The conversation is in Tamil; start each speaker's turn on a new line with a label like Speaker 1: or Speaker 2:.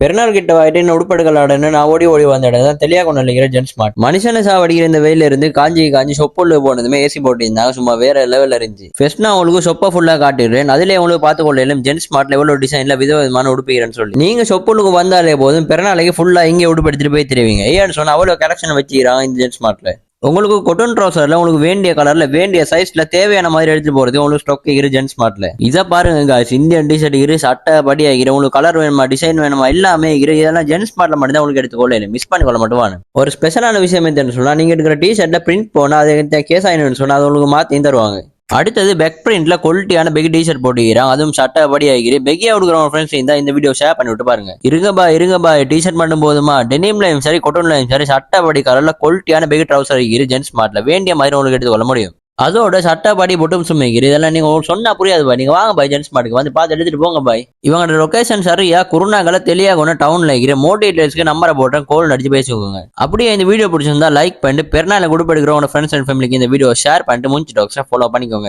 Speaker 1: பெருநாள் கிட்ட வாயிட்டு உடுப்படுகள் ஆடன்னு நான் ஓடி ஓடி வந்த இடம் தான் தெளியா கொண்டு இருக்கிற ஜென் ஸ்மார்ட் மனுஷனை சாவடிக்கிற இந்த வெயில இருந்து காஞ்சி காஞ்சி சொப்புள்ள போனதுமே ஏசி போட்டிருந்தாங்க. சும்மா வேற லெவல்ல இருந்துச்சு. ஃபர்ஸ்ட் நான் உங்களுக்கு சொப்பை ஃபுல்லா காட்டிடுறேன். அதுல உங்களுக்கு பார்த்து கொள்ளையிலும் ஜென் ஸ்மார்ட்ல எவ்வளவு டிசைன்ல விதவிதமான உடுப்புகிறேன்னு சொல்லி. நீங்க சொப்பலுக்கு வந்தாலே போதும். பிறநாளைக்கு ஃபுல்லா இங்கே உடுப்படுத்திட்டு போய் தெரிவிங்க. ஏன்னு சொன்னா அவ்வளவு கலெக்ஷன் வச்சுக்கிறாங்க இந்த ஜென் ஸ்மார்ட்ல உங்களுக்கு கொட்டன் ட்ரௌசர்ல உங்களுக்கு வேண்டிய கலர்ல வேண்டிய சைஸ்ல தேவையான மாதிரி எடுத்து போறது உங்களுக்கு ஸ்டாக் இரு ஜென்ஸ் மார்ட்ல இதை பாருங்க காய்ஸ் இந்தியன் டிஷர்ட் இரு சட்டை படி ஆகிற உங்களுக்கு கலர் வேணுமா டிசைன் வேணுமா எல்லாமே இரு. இதெல்லாம் ஜென்ஸ் மார்ட்ல மட்டும் தான் உங்களுக்கு எடுத்துக்கொள்ள மிஸ் பண்ணி கொள்ள வாங்க. ஒரு ஸ்பெஷலான விஷயம் என்னன்னு சொன்னா நீங்க எடுக்கிற டிஷர்ட்ல பிரிண்ட் போனா அது கேஸ் ஆயினு சொன்னா அது உங்களுக்கு மாத்தி தருவாங்க. அடுத்தது பெக் பிரிண்ட்ல குவாலிட்டியான பெக் டிஷர்ட் போட்டுக்கிறான். அதுவும் சட்டை படி ஆகிரு பெக்கியா கொடுக்குற ஃப்ரெண்ட்ஸ் இருந்தால் இந்த வீடியோ ஷேர் பண்ணி விட்டு பாருங்க. இருங்கப்பா இருங்கப்பா டிஷர்ட் மட்டும் போதுமா? டெனிம்லையும் சரி கொட்டன்லையும் சரி சட்டை படி கலர்ல குவாலிட்டியான பெக் ட்ரௌசர் ஆகிரு ஜென்ஸ் ஸ்மார்ட்ல வேண்டிய மாதிரி உங்களுக்கு எடுத்துக்கொள்ள முடியும். அதோட சட்டை பாடி பொட்டும் சுமைக்கிற இதெல்லாம் நீங்க சொன்னால் சொன்னா புரியாது பாய். நீங்க வாங்க பாய் ஜென்ஸ் மார்ட்டுக்கு வந்து பார்த்து எடுத்துட்டு போங்க பாய். இவங்களோட லொகேஷன் சரியா குருநாகல தெளியாக டவுன்ல இருக்கிற மோட்டிவேட்டர்ஸ்க்கு நம்பரை போட்டேன் கோல் அடிச்சு பேசிக்கோங்க. அப்படியே இந்த வீடியோ பிடிச்சிருந்தா லைக் பண்ணிட்டு பெருநாளை குடுப்படுக்கிற உங்க ஃப்ரெண்ட்ஸ் அண்ட் ஃபேமிலிக்கு இந்த வீடியோ ஷேர் பண்ணிட்டு முடிச்சு டாக்ஸை ஃபாலோ பண்ணிக்கோங்க.